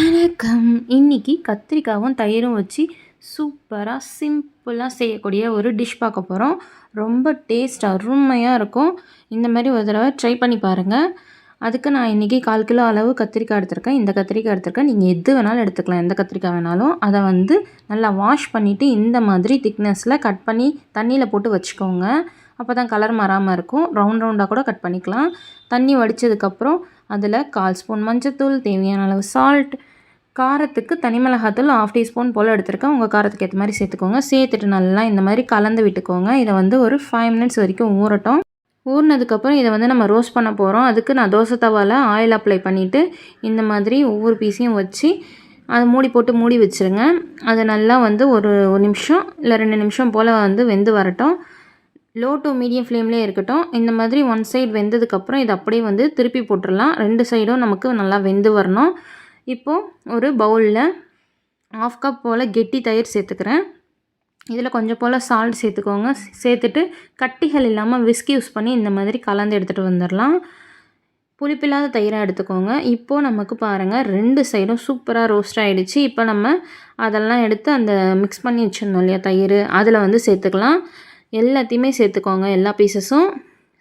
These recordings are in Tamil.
வணக்கம். இன்னைக்கு கத்திரிக்காவும் தயிரும் வச்சு சூப்பராக சிம்பிளாக செய்யக்கூடிய ஒரு டிஷ் பார்க்க போகிறோம் ரொம்ப டேஸ்ட் அருமையாக இருக்கும். இந்த மாதிரி ஒரு தடவை ட்ரை பண்ணி பாருங்கள் அதுக்கு நான் இன்றைக்கி கால் கிலோ அளவு கத்திரிக்காய் எடுத்திருக்கேன். இந்த கத்திரிக்காய் எடுத்திருக்கேன். நீங்கள் எது வேணாலும் எடுத்துக்கலாம். எந்த கத்திரிக்காய் வேணாலும். அதை வந்து நல்லா வாஷ் பண்ணிவிட்டு இந்த மாதிரி திக்னஸில் கட் பண்ணி தண்ணியில் போட்டு வச்சுக்கோங்க. அப்போ தான் கலர் மாறாமல் இருக்கும் ரவுண்ட் ரவுண்டாக கூட கட் பண்ணிக்கலாம். தண்ணி வடித்ததுக்கப்புறம் அதில் கால் ஸ்பூன் மஞ்சத்தூள் தேவையான அளவு சால்ட் காரத்துக்கு தனி மிளகாத்தூள் ஆஃப் டீஸ்பூன் போல் எடுத்துருக்கேன். உங்கள் காரத்துக்கு ஏற்ற மாதிரி சேர்த்துக்கோங்க. சேர்த்துட்டு நல்லா இந்த மாதிரி கலந்து விட்டுக்கோங்க. இதை வந்து ஒரு ஃபைவ் மினிட்ஸ் வரைக்கும் ஊறட்டும். ஊறினதுக்கப்புறம் இதை வந்து நம்ம ரோஸ்ட் பண்ண போகிறோம். அதுக்கு நான் தோசை தவாவில் ஆயில் அப்ளை பண்ணிவிட்டு இந்த மாதிரி ஒவ்வொரு பீஸையும் வச்சு அதை மூடி போட்டு மூடி வச்சுருங்க. அது நல்லா வந்து ஒரு ஒரு நிமிஷம் இல்லை ரெண்டு நிமிஷம் போல் வந்து வெந்து வரட்டும். லோ டு மீடியம் ஃப்ளேம்லேயே இருக்கட்டும். இந்த மாதிரி ஒன் சைடு வெந்ததுக்கப்புறம் இதை அப்படியே வந்து திருப்பி போட்டுடலாம். ரெண்டு சைடும் நமக்கு நல்லா வெந்து வரணும். இப்போது ஒரு பவுலில் ஆஃப் கப் போல் கெட்டி தயிர் சேர்த்துக்கிறேன். இதில் கொஞ்சம் போல் சால்ட் சேர்த்துக்கோங்க. சேர்த்துட்டு கட்டிகள் இல்லாமல் விஸ்கி யூஸ் பண்ணி இந்த மாதிரி கலந்து எடுத்துகிட்டு வந்துடலாம். புளிப்பில்லாத தயிராக எடுத்துக்கோங்க. இப்போது நமக்கு பாருங்கள் ரெண்டு சைடும் சூப்பராக ரோஸ்ட் ஆகிடுச்சு இப்போ நம்ம அதெல்லாம் எடுத்து அந்த மிக்ஸ் பண்ணி வச்சுருந்தோம் இல்லையா தயிர். அதில் வந்து சேர்த்துக்கலாம். எல்லாத்தையுமே சேர்த்துக்கோங்க. எல்லா பீசஸும்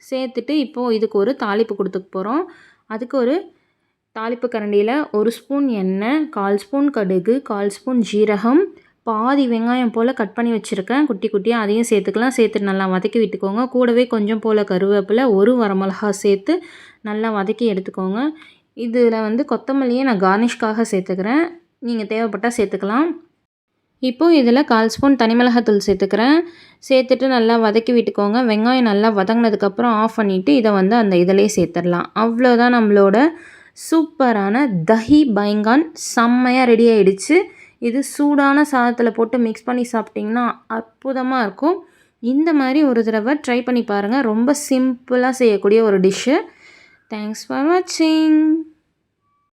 சேர்த்துட்டு இப்போது இதுக்கு ஒரு தாளிப்பு கொடுத்துக்க போகிறோம் அதுக்கு ஒரு தாளிப்பு கரண்டியில் ஒரு ஸ்பூன் எண்ணெய் கால் ஸ்பூன் கடுகு கால் ஸ்பூன் ஜீரகம் பாதி வெங்காயம் போல் கட் பண்ணி வச்சுருக்கேன். குட்டி குட்டியாக அதையும் சேர்த்துக்கலாம். சேர்த்துட்டு நல்லா வதக்கி விட்டுக்கோங்க. கூடவே கொஞ்சம் போல் கருவேப்பில் ஒரு வரமிளகா சேர்த்து நல்லா வதக்கி எடுத்துக்கோங்க. இதில் வந்து கொத்தமல்லியை நான் கார்னிஷ்காக சேர்த்துக்கிறேன். நீங்கள் தேவைப்பட்டால் சேர்த்துக்கலாம். இப்போது இதில் கால் ஸ்பூன் தனி மிளகாத்தூள் சேர்த்துக்கிறேன். சேர்த்துட்டு நல்லா வதக்கி விட்டுக்கோங்க. வெங்காயம் நல்லா வதங்கினதுக்கப்புறம் ஆஃப் பண்ணிவிட்டு இதை வந்து அந்த இதிலே சேர்த்துடலாம். அவ்வளோதான் நம்மளோட சூப்பரான தஹி பைங்கான். செம்மையாக ரெடி ஆகிடுச்சு இது சூடான சாதத்தில் போட்டு மிக்ஸ் பண்ணி சாப்பிட்டிங்கன்னா அற்புதமாக இருக்கும். இந்த மாதிரி ஒரு தடவை ட்ரை பண்ணி பாருங்கள் ரொம்ப சிம்பிளாக செய்யக்கூடிய ஒரு டிஷ்ஷு தேங்க்ஸ் ஃபார் வாட்சிங்